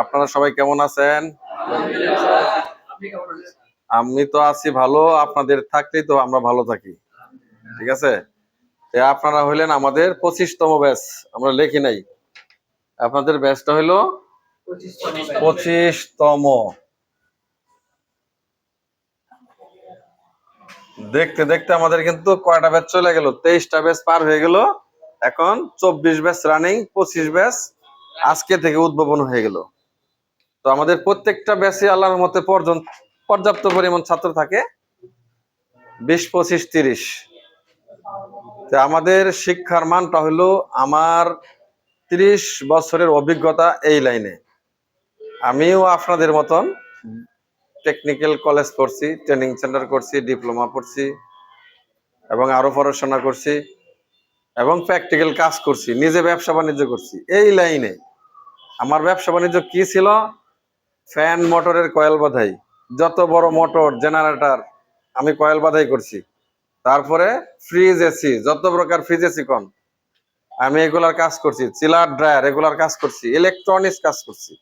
আপনারা সবাই কেমন আছেন? আমি তো আছি ভালো, আপনাদের থাকলেই তো আমরা ভালো থাকি। ঠিক আছে? আপনারা হইলেন আমাদের পঁচিশতম ব্যাচ, আমরা লিখি নাই। আপনাদের ব্যাচটা হইল পঁচিশতম। দেখতে দেখতে আমাদের কিন্তু কয়টা ব্যাচ চলে গেল? তেইশটা ব্যাচ পার হয়ে গেল। এখন চব্বিশ ব্যাচ রানিং পঁচিশ ব্যাচ আজকে থেকে উদ্ভাবন হয়ে গেল। তো আমাদের প্রত্যেকটা ব্যাচে আল্লাহর মতে পর্যাপ্ত পরিমাণ ছাত্র থাকে। বিশ, পঁচিশ, তিরিশ। তো আমাদের শিক্ষার মানটা হলো আমার ত্রিশ বছরের অভিজ্ঞতা এই লাইনে। আমিও আপনাদের মতন টেকনিক্যাল কলেজ করছি ট্রেনিং সেন্টার করছি ডিপ্লোমা পড়ছি, এবং আরও পড়াশোনা করছি, এবং প্র্যাকটিক্যাল কাজ করছি, নিজে ব্যবসা বাণিজ্য করছি। এই লাইনে আমার ব্যবসা বাণিজ্য কি ছিল? ফ্যান মোটরের কয়েল বাধাই। যত বড় মোটর, জেনারেটর, আমি কয়েল বাধাই করছি। তারপরে ফ্রিজ এসি যত প্রকার ফ্রিজ এসি কন আমি এগুলার কাজ করছি। চিলার ড্রায়ার এগুলার কাজ করছি। ইলেকট্রনিক্স কাজ করছি।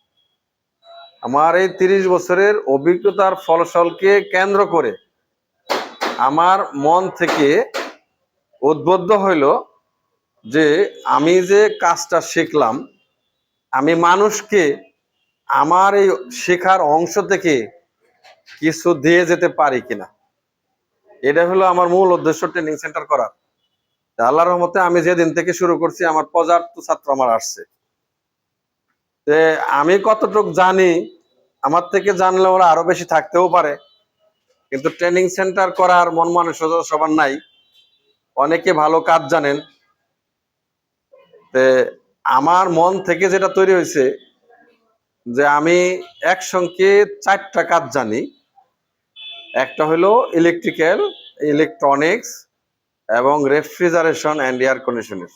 আমার এই তিরিশ বছরের অভিজ্ঞতার ফলসলকে কেন্দ্র করে আমার মন থেকে উদ্বুদ্ধ হইল যে আমি যে কাজটা শিখলাম, আমি মানুষকে আমার এই শেখার অংশ থেকে কিছু দিয়ে যেতে পারি কিনা? এটা হলো আমার মূল উদ্দেশ্য ট্রেনিং সেন্টার করার। আল্লাহর রহমতে আমি যেদিন থেকে শুরু করছি, আমার পর্যাপ্ত ছাত্র আমার আসছে। তে আমি কতটুক জানি, আমার থেকে জানলে ওরা আরও বেশি থাকতেও পারে। কিন্তু ট্রেনিং সেন্টার করার মন মানসিকতা সবার নাই। অনেকে ভালো কাজ জানেন। আমার মন থেকে যেটা তৈরি হয়েছে যে আমি একসঙ্গে চারটা কাজ জানি। একটা হলো ইলেকট্রিক্যাল ইলেকট্রনিক্স এবং রেফ্রিজারেশন অ্যান্ড এয়ার কন্ডিশনের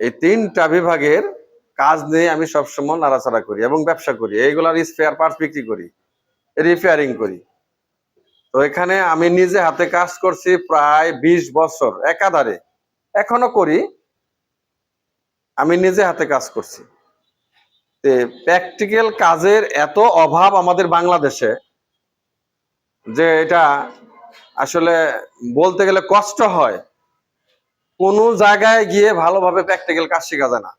এই তিনটা বিভাগের কাজ নিয়ে আমি সবসময় নাড়াচাড়া করি এবং ব্যবসা করি। এইগুলার স্পেয়ার পার্টস বিক্রি করি রিপেয়ারিং করি। তো এখানে আমি নিজে হাতে কাজ করছি প্রায় বিশ বছর একাধারে। এখনও করি, আমি নিজে হাতে কাজ করছি। প্র্যাকটিক্যাল কাজের এত অভাব আমাদের বাংলাদেশে যে এটা আসলে বলতে গেলে কষ্ট হয়। কোনো জায়গায় গিয়ে ভালোভাবে প্র্যাকটিক্যাল কাজ শেখা যায় না।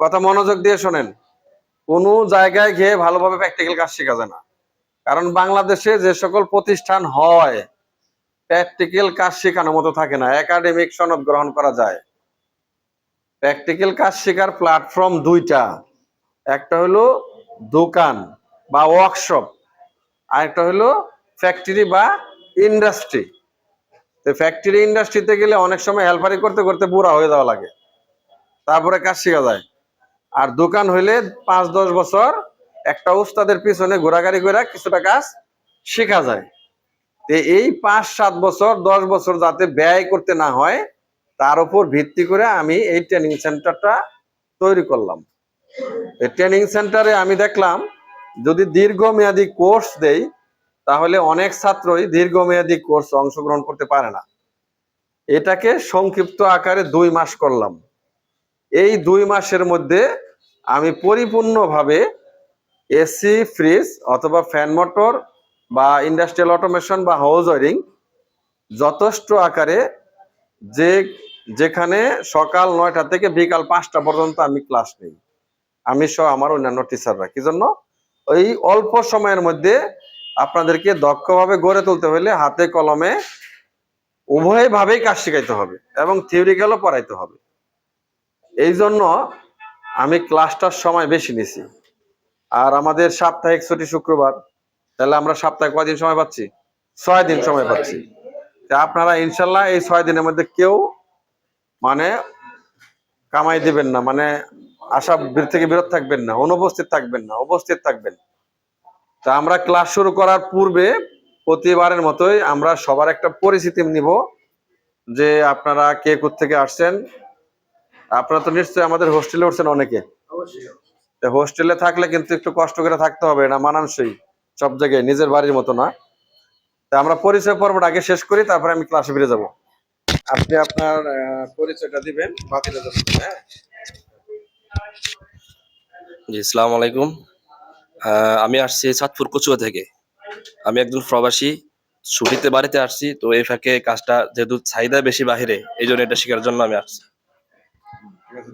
কথা মনোযোগ দিয়ে শোনেন। কোনো জায়গায় গিয়ে ভালোভাবে প্র্যাকটিক্যাল কাজ শেখা যায় না। কারণ বাংলাদেশে যে সকল প্রতিষ্ঠান হয় প্র্যাকটিক্যাল কাজ শেখানোর মতো থাকে না। একাডেমিক সনদ গ্রহণ করা যায়। প্র্যাকটিক্যাল কাজ শেখার প্ল্যাটফর্ম দুইটা। একটা হলো দোকান বা ওয়ার্কশপ আর একটা হলো ফ্যাক্টরি বা ইন্ডাস্ট্রি তো ফ্যাক্টরি ইন্ডাস্ট্রিতে গেলে অনেক সময় হেল্পারি করতে করতে বুড়া হয়ে যাওয়া লাগে। তারপরে কাজ শেখা যায়। আর দোকান হইলে পাঁচ দশ বছর একটা উস্তাদের পিছনে ঘোরাঘুরি করে কিছুটা কাজ শেখা যায়। তো এই পাঁচ সাত বছর, দশ বছর যাতে ব্যয় করতে না হয়, তার উপর ভিত্তি করে আমি এই ট্রেনিং সেন্টারটা তৈরি করলাম। ট্রেনিং সেন্টারে আমি দেখলাম, যদি দীর্ঘমেয়াদী কোর্স দেই, তাহলে অনেক ছাত্রই দীর্ঘমেয়াদী কোর্স অংশগ্রহণ করতে পারে না। এটাকে সংক্ষিপ্ত আকারে দুই মাস করলাম। এই দুই মাসের মধ্যে আমি পরিপূর্ণভাবে এসি, ফ্রিজ অথবা ফ্যান মোটর বা ইন্ডাস্ট্রিয়াল অটোমেশন বা হাউস ওয়ারিং যথেষ্ট আকারে যে, যেখানে সকাল নয়টা থেকে বিকাল পাঁচটা পর্যন্ত আমি ক্লাস নেই। আমি সহ আমার অন্যান্য টিচাররা কি জন্য? ওই অল্প সময়ের মধ্যে আপনাদেরকে দক্ষভাবে গড়ে তুলতে হলে হাতে কলমে উভয় ভাবেই কাজ শেখাইতে হবে এবং থিওরিক্যালও পড়াইতে হবে। এই জন্য আমি ক্লাসটার সময় বেশি নিছি। আর আমাদের সাপ্তাহিক ছুটি শুক্রবার, তাহলে আমরা সপ্তাহে কয়দিন সময় পাচ্ছি? ছয় দিন সময় পাচ্ছি। আপনারা ইনশাল্লাহ এই ছয় দিনের মধ্যে কেউ মানে কামাই দিবেন না মানে আশা থেকে বিরত থাকবেন না অনুপস্থিত থাকবেন না উপস্থিত থাকবেন। তা আমরা ক্লাস শুরু করার পূর্বে প্রতিবারের মতোই আমরা সবার একটা পরিচিতি নিব যে আপনারা কে থেকে আসছেন। আপনারা তো নিশ্চয়ই আমাদের হোস্টেলে উঠছেন অনেকে। হোস্টেলে থাকলে কিন্তু একটু কষ্ট করে থাকতে হবে না মানানসই সব জায়গায় নিজের বাড়ির মতো না। তা আমরা পরিচয় পর্বটা আগে শেষ করি তারপরে আমি ক্লাসে ফিরে যাব। আপনি আপনার পরিচয়টা দিবেন বাকিটা হ্যাঁ? জি সালাম আলাইকুম। আহ, আমি আসছি চাঁদপুর কচুয়া থেকে। আমি একজন প্রবাসী ছুটিতে বাড়িতে আসছি তো এই ফাঁকে কাজটা যেহেতু চাহিদা বেশি বাহিরে এই জন্য এটা শেখার জন্য আমি আসছি।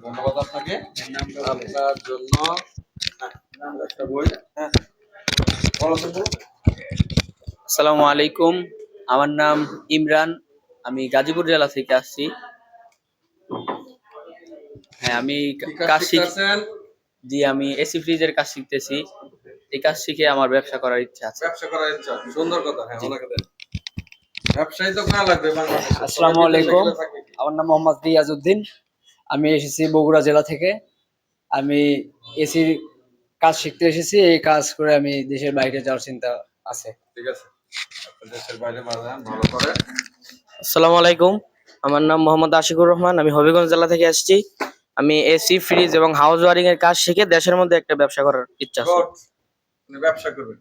ধন্যবাদ আপনাকে। আপনার জন্য হ্যাঁ, একটা বই। হ্যাঁ বলো শুধু। আসসালামু আলাইকুম। আমার নাম ইমরান। আমি গাজীপুর জেলা থেকে আসছি। হ্যাঁ আমি কাজ কাজ শিখ শিখতেছেন? জি আমি এসি ফ্রিজের কাজ শিখতেছি। এই কাজ শিখে আমার ব্যবসা করার ইচ্ছা আছে। ব্যবসা করার ইচ্ছা সুন্দর কথা হ্যাঁ ওনাকে দেন। ব্যবসায়ী তো করা লাগবে বাংলাদেশে। আসসালামু আলাইকুম। আমার নাম মোহাম্মদ রিয়াজউদ্দিন। আমি এসেছি বগুড়া জেলা থেকে। আমি এসির কাজ শিখতে এসেছি। এই কাজ করে আমি দেশের বাইরে যাওয়ার চিন্তা আছে। ঠিক আছে। দেশের বাইরে ভালো করে। আসসালামু আলাইকুম। আমার নাম মোহাম্মদ আশিকুর রহমান। আমি হবিগঞ্জ জেলা থেকে আসছি। আমি এসি ফ্রিজ এবং হাউস ওয়ারিং এর কাজ শিখে দেশের মধ্যে একটা ব্যবসা করার ইচ্ছা আছে. ব্যবসা করবেন।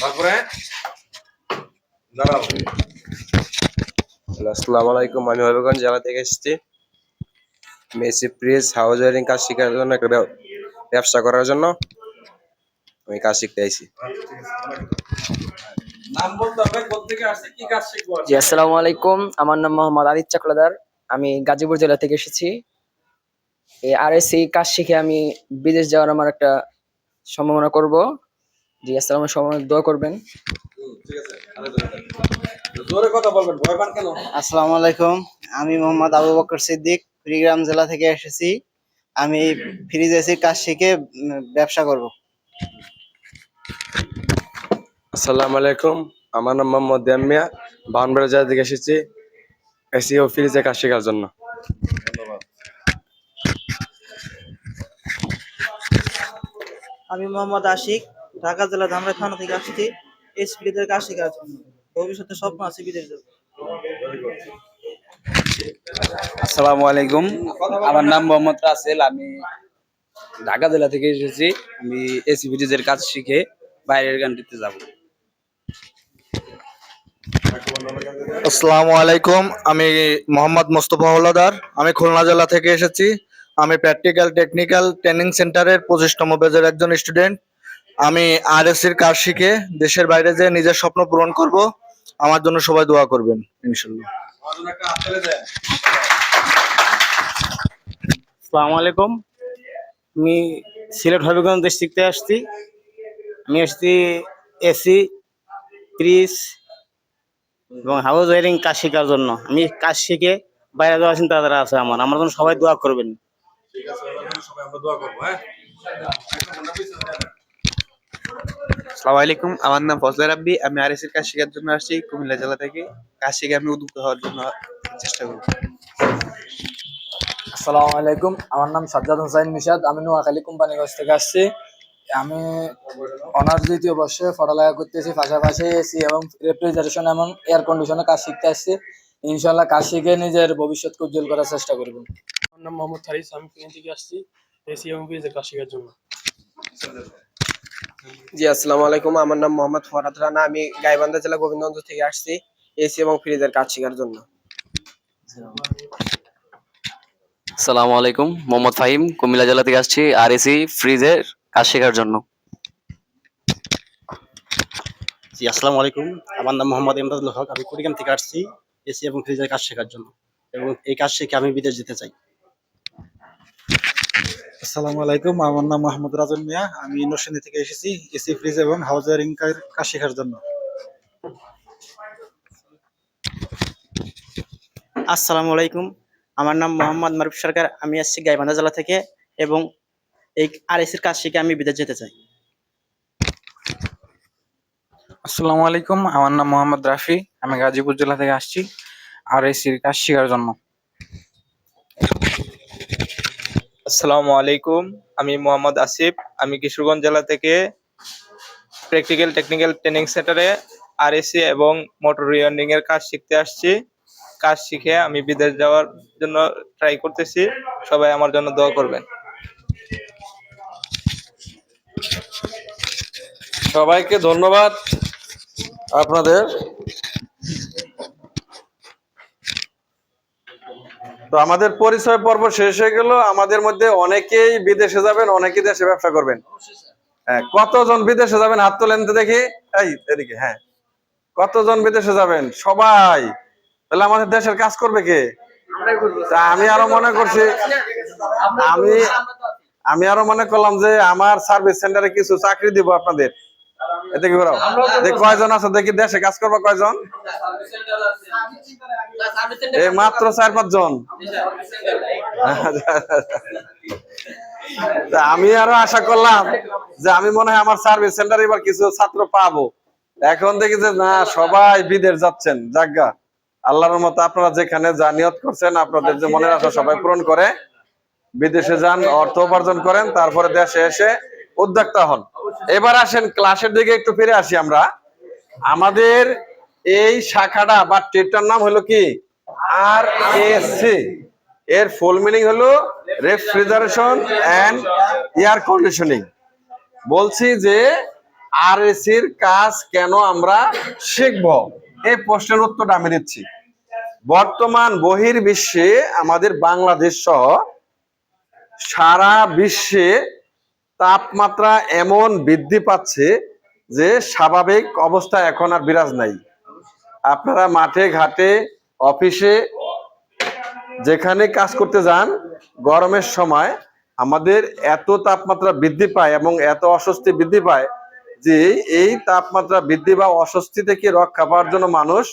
তারপরে? দাঁড়াও। আসসালামু আলাইকুম। আমি হবিগঞ্জ জেলা থেকে এসেছি। মেসি প্রিস হাউস ওয়ারিং কাজ শেখার জন্য একটা ব্যব- ব্যবসা করার জন্য আমি কাজ শিখতে আইছি। নাম বলতে হবে কোথেকে আসছে কি কাজ শিখব? জি আসসালামু আলাইকুম। আমার নাম মোহাম্মদ আরিফ চাকলাদার। আমি গাজীপুর জেলা থেকে এসেছি। এই আর এসি কাজ শিখে আমি বিদেশ যাওয়ার আমার একটা সম্ভাবনা করব। জি আসসালাম সবাই দোয়া করবেন। হুম, ঠিক আছে আরে ধরে দেন। জোরে কথা বলবেন ভয় পান কেন আসসালামু আলাইকুম আমি মোহাম্মদ আবু বকর সিদ্দিক কুড়িগ্রাম জেলা থেকে এসেছি। আমি ফ্রিজ এসির কাজ শিখে ব্যবসা করব। আসসালামু আলাইকুম আমার নাম মোহাম্মদ দেমিয়া বানবাড়া জেলা থেকে এসেছি। এসি ও ফ্রিজে কাজ শেখার জন্য। আমি মোহাম্মদ আশিক ঢাকা জেলা ধামরাই থানা থেকে আসছি। এই ফ্রিজের কাজ শেখার জন্য। ভবিষ্যতে স্বপ্ন আছে বিদেশ যাব আসসালামু আলাইকুম। আমার নাম মোহাম্মদ রাসেল। আমি ঢাকা জেলা থেকে এসেছি। আমি এসি ফ্রিজের কাজ শিখে বাইরের গান কান্ট্রিতে যাব। আসসালামু আলাইকুম, আমি মোহাম্মদ মোস্তফা হলাদার। আমি খুলনা জেলা থেকে এসেছি। আমি প্র্যাকটিক্যাল টেকনিক্যাল ট্রেনিং সেন্টারের পঁচিশতম বেজের একজন স্টুডেন্ট। আমি আর এর কাজ শিখে দেশের বাইরে যেয়ে নিজের স্বপ্ন পূরণ করব, আমার জন্য সবাই দোয়া করবেন ইনশাল্লাহ আসসালামু আলাইকুম। আমি সিলেট হবিগঞ্জ ডিস্ট্রিক্টে আসছি। আমি আসছি এসি ফ্রিজ এবং হাউস ওয়ারিং কাজ শেখার জন্য। আমি কাজ শিখে বাইরে যাওয়ার চিন্তাধারা আছে আমার। আমার জন্য সবাই দোয়া করবেন। ঠিক আছে সবাই আমরা দোয়া করব হ্যাঁ। আসসালামু আলাইকুম আমার নাম ফজলে রাব্বি। আমি আরএসির কাজ শেখার জন্য আসছি কুমিল্লা জেলা থেকে। কাজ শিখে আমি উদ্যুক্ত হওয়ার জন্য চেষ্টা করব। আসসালামু আলাইকুম আমার নাম সাজ্জাদ হোসাইন নিশাদ। আমি নোয়াখালী কোম্পানিগঞ্জ থেকে আসছি। আমি অনার্স দ্বিতীয় বর্ষে পড়ালেখা করতেছি পাশাপাশি এসি এবং রেফ্রিজারেশন এবং এয়ার কন্ডিশনে কাজ শিখতে আসছি। ইনশাল্লাহ কাজ শিখে নিজের ভবিষ্যৎকে উজ্জ্বল করার চেষ্টা করব। আমার নাম মোহাম্মদ হারিস আমি ফিলিং থেকে আসছি এসি এবং ফ্রিজের কাজ শেখার জন্য। জি আসসালামু আলাইকুম। আমার নাম মোহাম্মদ ফরাদ রানা আমি গাইবান্ধা জেলা গোবিন্দগঞ্জ থেকে আসছি এসি এবং ফ্রিজের কাজ শেখার জন্য। সালামু আলাইকুম মোহাম্মদ ফাহিম কুমিল্লা জেলা থেকে আসছি। আর এসি ফ্রিজের কাজ শেখার জন্য। জি আসসালামু আলাইকুম। আমার নাম মোহাম্মদ ইমদাদুল হক। আমি কুড়িগ্রাম থেকে আসছি এসি এবং ফ্রিজের কাজ শেখার জন্য এবং এই কাজ শিখে আমি বিদেশ যেতে চাই। আসসালামু আলাইকুম। আমার নাম মাহমুদ রাজন মিয়া। আমি নরসিংদী থেকে এসেছি এসি ফ্রিজ এবং হাউস ওয়ারিং কাজ শেখার জন্য। আসসালামু আলাইকুম। আমার নাম মোহাম্মদ মারুফ সরকার। আমি আসছি গাইবান্ধা জেলা থেকে এবং এই আরএসির কাজ শিখে আমি বিদেশ যেতে চাই। আসসালামু আলাইকুম আমার নাম মোহাম্মদ রাফি আমি গাজীপুর জেলা থেকে আসছি। আর আরএসির কাজ শেখার জন্য। আসসালামু আলাইকুম আমি মোহাম্মদ আসিফ আমি কিশোরগঞ্জ জেলা থেকে প্র্যাকটিক্যাল টেকনিক্যাল ট্রেনিং সেন্টারে আরএসি এবং মোটর রিওয়ার্ডিং এর কাজ শিখতে আসছি। কাজ শিখে আমি বিদেশ যাওয়ার জন্য ট্রাই করতেছি সবাই আমার জন্য দোয়া করবেন। সবাইকে ধন্যবাদ। আপনাদের। তো আমাদের পরিচয় পর্ব শেষ হয়ে গেল। আমাদের মধ্যে অনেকেই বিদেশে যাবেন অনেকেই দেশে ব্যবসা করবেন। হ্যাঁ কতজন বিদেশে যাবেন? হাত তোলেন তো দেখি। এই এদিকে হ্যাঁ। কতজন বিদেশে যাবেন? সবাই। তাহলে আমাদের দেশের কাজ করবে কে? আমি আরও মনে করছি আমি আমি আরও মনে করলাম যে আমার সার্ভিস সেন্টারে কিছু চাকরি দিব আপনাদের। এতে কি করাও দেখি কয়জন আছে? দেখি দেশে কাজ করব কয়জন? এই মাত্র চার পাঁচ জন। আমি আরও আশা করলাম যে আমি মনে হয় আমার সার্ভিস সেন্টারে এবার কিছু ছাত্র পাবো। এখন দেখি যে না সবাই বিদেশ যাচ্ছেন। জাগা আল্লাহর মতো আপনারা যেখানে যা নিয়ত করছেন আপনাদের যে মনের আশা সবাই পূরণ করে। বিদেশে যান অর্থ উপার্জন করেন তারপরে দেশে এসে উদ্যোক্তা হন। এবার আসেন ক্লাসের দিকে একটু ফিরে আসি আমরা। আমাদের এই শাখাটা বা ট্রেডটার নাম হলো কি? আর এসি এর ফুল মিনিং হলো রেফ্রিজারেশন এন্ড এয়ার কন্ডিশনিং বলছি যে আর এসির কাজ কেন আমরা শিখব? এই প্রশ্নের উত্তরটা আমি দিচ্ছি। বর্তমান বহির বিশ্বে আমাদের বাংলাদেশ সহ সারা বিশ্বে তাপমাত্রা এমন বৃদ্ধি পাচ্ছে যে স্বাভাবিক অবস্থা এখন আর বিরাজ নাই। আপনারা মাঠে, ঘাটে, অফিসে যেখানে কাজ করতে যান, গরমের সময় আমাদের এত তাপমাত্রা বৃদ্ধি পায় এবং এত অস্বস্তি বৃদ্ধি পায় যে এই তাপমাত্রা বৃদ্ধি বা অস্বস্তি থেকে রক্ষা পাওয়ার জন্য মানুষ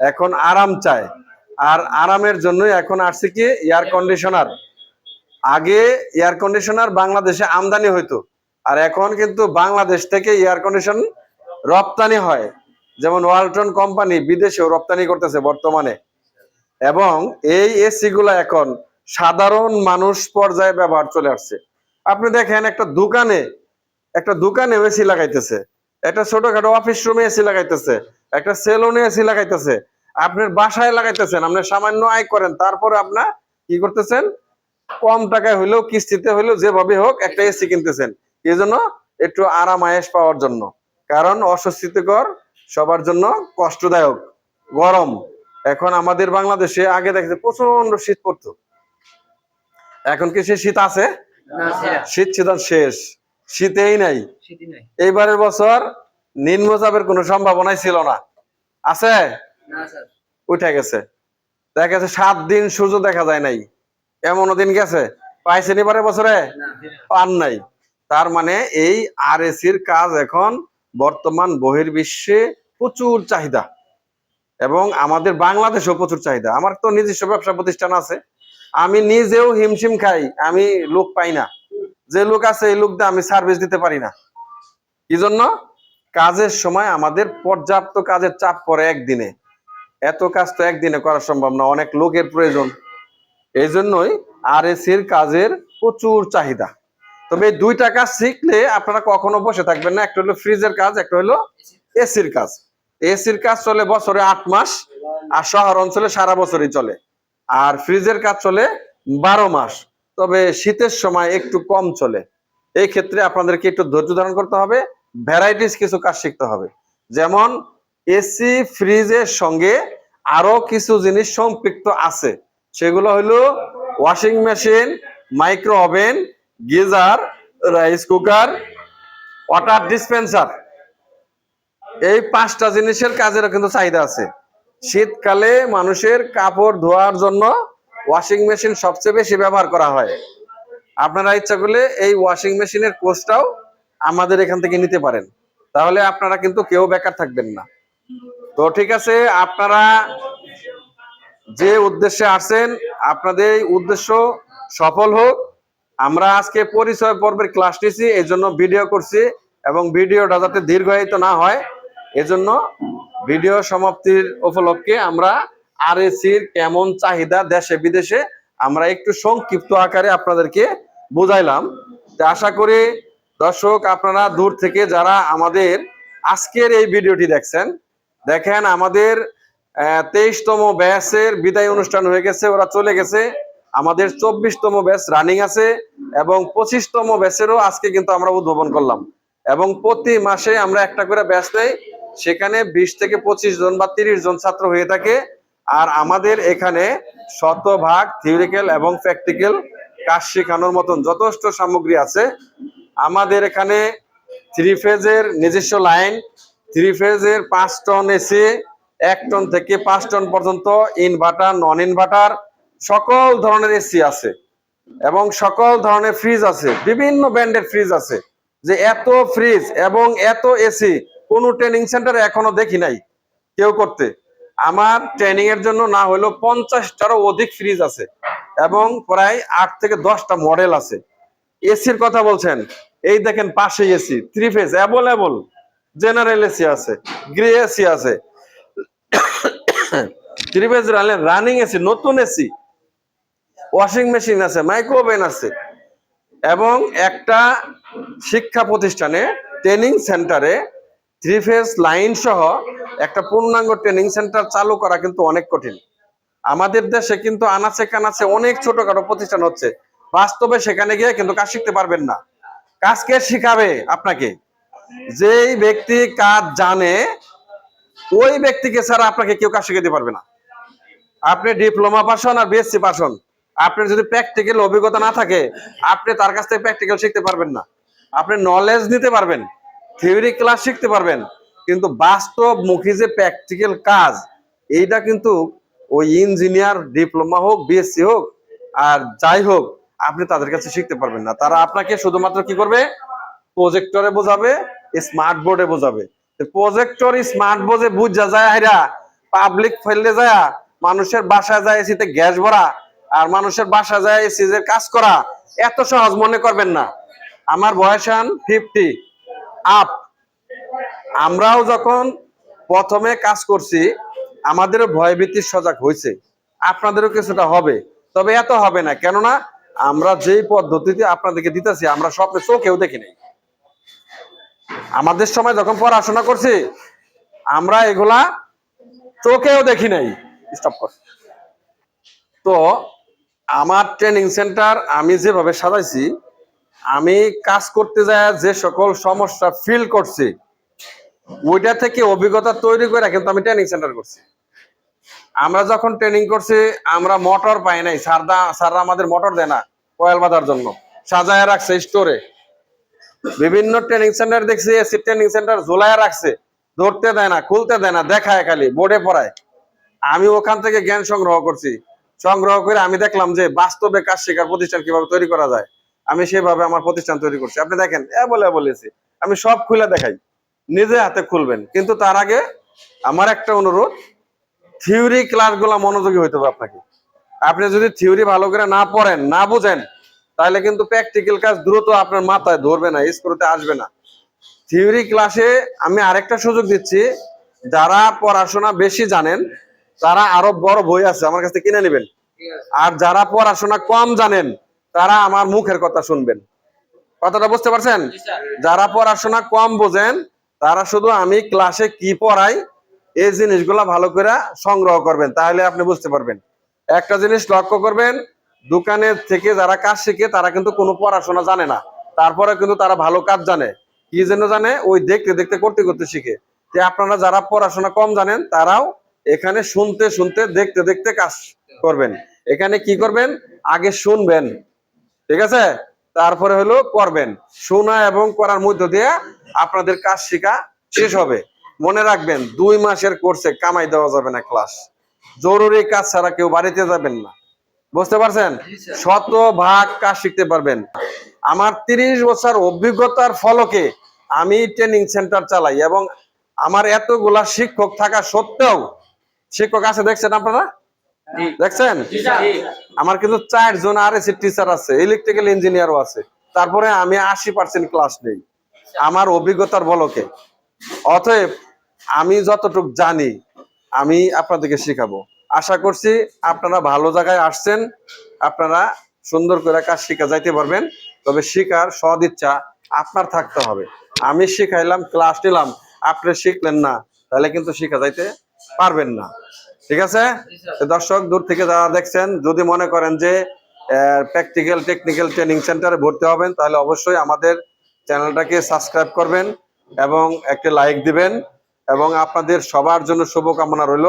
এখন আরাম চায়। আর আরামের জন্যই এখন আসছে কি এয়ার কন্ডিশনার আগে এয়ার কন্ডিশনার বাংলাদেশে আমদানি হইতো। আর এখন কিন্তু বাংলাদেশ থেকে এয়ার কন্ডিশন রপ্তানি হয়। যেমন ওয়ালটন কোম্পানি বিদেশেও রপ্তানি করতেছে বর্তমানে। এবং এই এসি গুলা এখন সাধারণ মানুষ পর্যায়ে ব্যবহার চলে আসছে। আপনি দেখেন একটা দোকানে একটা দোকানে এসি লাগাইতেছে। একটা ছোটখাটো অফিস রুমে এসি লাগাইতেছে। একটা সেলুনে এসি লাগাইতেছে। আপনার বাসায় লাগাইতেছেন, আপনি সামান্য আয় করেন, তারপরে আপনার কি করতেছেন? কম টাকায় হইলেও কিস্তিতে হইলেও যেভাবে হোক একটা এসি কিনতেছেন। এই জন্য একটু আরাম আয়েস পাওয়ার জন্য। কারণ অস্বস্তিকর সবার জন্য কষ্টদায়ক গরম। এখন আমাদের বাংলাদেশে আগে দেখছে প্রচণ্ড শীত পড়তো। এখন কি সে শীত আছে? শীত শীতন শেষ। শীতেই নাই। এইবারের বছর নিম্নচাপের কোনো সম্ভাবনাই ছিল না। আছে? উঠে গেছে। দেখা গেছে সাত দিন সূর্য দেখা যায় নাই। এমনও দিন গেছে। পাইছেন এবারে বছরে? পান নাই। তার মানে এই আর এসির কাজ এখন বর্তমান বহির্বিশ্বে প্রচুর চাহিদা। এবং আমাদের বাংলাদেশেও প্রচুর চাহিদা। আমার তো নিজস্ব ব্যবসা প্রতিষ্ঠান আছে। আমি নিজেও হিমশিম খাই, আমি লোক পাই না। যে লোক আছে, এই লোক দিয়ে আমি সার্ভিস দিতে পারি না। কি জন্য? কাজের সময় আমাদের পর্যাপ্ত কাজের চাপ পড়ে একদিনে। এত কাজ তো একদিনে করা সম্ভব না। অনেক লোকের প্রয়োজন। এই জন্যই আর এসির কাজের প্রচুর চাহিদা। তবে এই দুইটা কাজ শিখলে আপনারা কখনো বসে থাকবেন না। একটা হলো ফ্রিজের কাজ, একটা হলো এসির কাজ। এসির কাজ চলে বছরে আট মাস, আর শহর অঞ্চলে সারা বছরই চলে। আর ফ্রিজের কাজ চলে বারো মাস, তবে শীতের সময় একটু কম চলে। এই ক্ষেত্রে আপনাদেরকে একটু ধৈর্য ধারণ করতে হবে। ভ্যারাইটিস কিছু কাজ শিখতে হবে। যেমন এসি ফ্রিজের সঙ্গে আরও কিছু জিনিস সম্পৃক্ত আছে। সেগুলো হলো washing machine micro oven geyser rice cooker water dispenser এই পাঁচটা জিনিসের কাজেরও কিন্তু চাহিদা আছে। শীতকালে মানুষের কাপড় ধোয়ার জন্য ওয়াশিং মেশিন সবচেয়ে বেশি ব্যবহার করা হয়। আপনারা ইচ্ছা করলে এই ওয়াশিং মেশিনের কোর্সটাও আমাদের এখান থেকে নিতে পারেন। তাহলে আপনারা কিন্তু কেউ বেকার থাকবেন না। তো ঠিক আছে, আপনারা যে উদ্দেশ্যে আসেন আপনাদের এই উদ্দেশ্য সফল হোক। আমরা আজকে পরিচয় পর্বের ক্লাস নিয়েছি এই জন্য ভিডিও করছি এবং ভিডিওটা যাতে দীর্ঘায়িত না হয়, এজন্য ভিডিও সমাপ্তির উপলক্ষে আমরা আর এসির কেমন চাহিদা দেশে বিদেশে, আমরা একটু সংক্ষিপ্ত আকারে আপনাদেরকে বুঝাইলাম। আশা করি দর্শক আপনারা দূর থেকে যারা আমাদের আজকের এই ভিডিওটি দেখছেন, দেখেন আমাদের তেইশতম ব্যাচের বিদায় অনুষ্ঠান হয়ে গেছে, ওরা চলে গেছে। আমাদের চব্বিশতম ব্যাচ রানিং আছে এবং পঁচিশতম ব্যাচেরও আজকে কিন্তু আমরা উদ্ভাবন করলাম। এবং প্রতি মাসে আমরা একটা করে ব্যাচ নেই সেখানে বিশ থেকে পঁচিশ জন বা তিরিশ জন ছাত্র হয়ে থাকে। আর আমাদের এখানে শতভাগ থিওরিক্যাল এবং প্র্যাকটিক্যাল কাজ শেখানোর মতন যথেষ্ট সামগ্রী আছে। আমাদের এখানে থ্রি ফেজের নিজস্ব লাইন থ্রি ফেজের পাঁচ টন এসি এক টন থেকে পাঁচ টন পর্যন্ত ইনভার্টার নন ইনভার্টার সকল ধরনের এসি আছে এবং সকল ধরনের ফ্রিজ আছে, বিভিন্ন ব্র্যান্ডের ফ্রিজ আছে, যে এত ফ্রিজ এবং এত এসি কোনো ট্রেনিং সেন্টারে এখনও দেখি নাই কেউ করতে। আমার ট্রেনিং এর জন্য না হলেও পঞ্চাশটারও অধিক ফ্রিজ আছে এবং প্রায় আট থেকে দশটা মডেল আছে। এসির কথা বলছেন, এই দেখেন পাশে AC three phase available general AC আছে গ্রে এসি আছে। থ্রি ফেজ রানিং এসি নতুন এসি ওয়াশিং মেশিন আছে মাইক্রোওভেন আছে, এবং একটা শিক্ষা প্রতিষ্ঠানে ট্রেনিং সেন্টারে থ্রি ফেজ লাইন সহ একটা পূর্ণাঙ্গ ট্রেনিং সেন্টার চালু করা কিন্তু অনেক কঠিন। আমাদের দেশে কিন্তু আনাচে কানাচে অনেক ছোটখাটো প্রতিষ্ঠান হচ্ছে। বাস্তবে সেখানে গিয়ে কিন্তু কাজ শিখতে পারবেন না। কাজকে শিখাবে আপনাকে? যেই ব্যক্তি কাজ জানে ওই ব্যক্তিকে ছাড়া আপনাকে কেউ কাজ শিখাতে পারবে না। আপনি ডিপ্লোমা পাস আর বিএসসি পাস হন। আপনার যদি প্র্যাকটিক্যাল অভিজ্ঞতা না থাকে, আপনি তার কাছ থেকে প্র্যাকটিক্যাল শিখতে পারবেন না। আপনি নলেজ নিতে পারবেন থিওরি ক্লাস শিখতে পারবেন, কিন্তু বাস্তব মুখী যে প্র্যাকটিক্যাল কাজ, এইটা কিন্তু ওই ইঞ্জিনিয়ার ডিপ্লোমা হোক বিএসসি হোক, আর যাই হোক, আপনি তাদের কাছে শিখতে পারবেন না। তারা আপনাকে শুধুমাত্র কি করবে? প্রজেক্টরে বোঝাবে স্মার্ট বোর্ডে বোঝাবে। প্রজেক্টর স্মার্ট বোঝে বুঝা যায় হাইরা পাবলিক ফেললে যায়, মানুষের বাসায় যায় এসিতে গ্যাস ভরা, আর মানুষের বাসা যায় এসিজের কাজ করা, এত সহজ মনে করবেন না। আমার বয়সান ফিফটি আপ আমরাও যখন প্রথমে কাজ করছি, আমাদেরও ভয়ভীতির সজাগ হয়েছে। আপনাদেরও কিছুটা হবে, তবে এত হবে না। কেননা, আমরা যেই পদ্ধতিতে আপনাদেরকে দিতেছি, আমরা স্বপ্নে চোখেও দেখি নাই। আমাদের সময় যখন পড়াশোনা করছি, আমরা এগুলা চোখেও দেখি নাই। স্টপ কর। তো আমার ট্রেনিং সেন্টার আমি যেভাবে সাজাইছি, আমি কাজ করতে যায় যে সকল সমস্যা ফিল করছি, ওইটা থেকে অভিজ্ঞতা তৈরি করে কিন্তু আমি ট্রেনিং সেন্টার করছি। আমরা যখন ট্রেনিং করছি, আমরা মোটর পাই নাই। সারদা স্যাররা আমাদের মোটর দেয় না, কয়েল বাঁধার জন্য। সাজায় রাখছে স্টোরে বিভিন্ন ট্রেনিং সেন্টার দেখছি এসি ট্রেনিং সেন্টার ঝোলায় রাখছে, ধরতে দেয় না, খুলতে দেয় না, দেখায় খালি, বোর্ডে পড়ায়। আমি ওখান থেকে জ্ঞান সংগ্রহ করছি। সংগ্রহ করে আমি দেখলাম যে বাস্তবে কাজ শেখার প্রতিষ্ঠান কীভাবে তৈরি করা যায়। আমি সেভাবে আমার প্রতিষ্ঠান তৈরি করছি। আপনি দেখেন এ বলে বলেছি, আমি সব খুলে দেখাই। নিজে হাতে খুলবেন, কিন্তু তার আগে আমার একটা অনুরোধ থিওরি ক্লাসগুলো মনোযোগী হইতে হবে আপনাকে। আপনি যদি থিওরি ভালো করে না পড়েন, না বুঝেন তাহলে কিন্তু প্র্যাকটিক্যাল কাজ দ্রুত আপনার মাথায় ধরবে না স্কুলতে আসবে না। থিওরি ক্লাসে আমি আরেকটা সুযোগ দিচ্ছি যারা পড়াশোনা বেশি জানেন তারা আরও বড় বই আছে আমার কাছে কিনে নেবেন। আর যারা পড়াশোনা কম জানেন তারা আমার মুখের কথা শুনবেন। কথাটা বুঝতে পারছেন? যারা পড়াশোনা কম বোঝেন তারা শুধু আমি ক্লাসে কি পড়াই এই জিনিসগুলা ভালো করে সংগ্রহ করবেন তাহলে আপনি বুঝতে পারবেন। একটা জিনিস লক্ষ্য করবেন দোকানের থেকে যারা কাজ শিখে, তারা কিন্তু কোনো পড়াশোনা জানে না। তারপরে কিন্তু তারা ভালো কাজ জানে। কি জন্য জানে? ওই দেখতে দেখতে, করতে করতে শিখে। যে আপনারা যারা পড়াশোনা কম জানেন, তারাও এখানে শুনতে শুনতে, দেখতে দেখতে কাজ করবেন। এখানে কি করবেন? আগে শুনবেন। ঠিক আছে? তারপরে হলো করবেন শোনা এবং করার মধ্য দিয়ে আপনাদের কাজ শেখা শেষ হবে। মনে রাখবেন, দুই মাসের কোর্সে কামাই দেওয়া যাবে না ক্লাস জরুরি কাজ ছাড়া কেউ বাড়িতে যাবেন না। বুঝতে পারছেন? শত ভাগ কাজ শিখতে পারবেন। আমার তিরিশ বছর অভিজ্ঞতার ফলকে আমি ট্রেনিং সেন্টার চালাই এবং আমার এতগুলা শিক্ষক থাকা সত্ত্বেও শিক্ষক আছে দেখছেন আপনারা? দেখছেন? আমার কিন্তু চারজন আর এসি টিচার আছে ইলেকট্রিক্যাল ইঞ্জিনিয়ারও আছে। তারপরে আমি আশি পার্সেন্ট ক্লাস নেই। আমার অভিজ্ঞতার বলকে অতএব আমি যতটুক জানি আমি আপনাদেরকে শেখাবো। আশা করছি আপনারা ভালো জায়গায় আসছেন, আপনারা সুন্দর করে কাজ শিখা যাইতে পারবেন, তবে শিখার সদ ইচ্ছা আপনার থাকতে হবে। আমি শিখাইলাম, ক্লাস নিলাম, আপনি শিখলেন না, তাহলে কিন্তু শিখা যাইতে পারবেন না। ঠিক আছে? দর্শক, দূর থেকে যারা দেখছেন, যদি মনে করেন যে প্র্যাকটিক্যাল টেকনিক্যাল ট্রেনিং সেন্টারে ভর্তি হবেন, তাহলে অবশ্যই আমাদের চ্যানেলটাকে সাবস্ক্রাইব করবেন এবং একটি লাইক দিবেন, এবং আপনাদের সবার জন্য শুভকামনা রইল।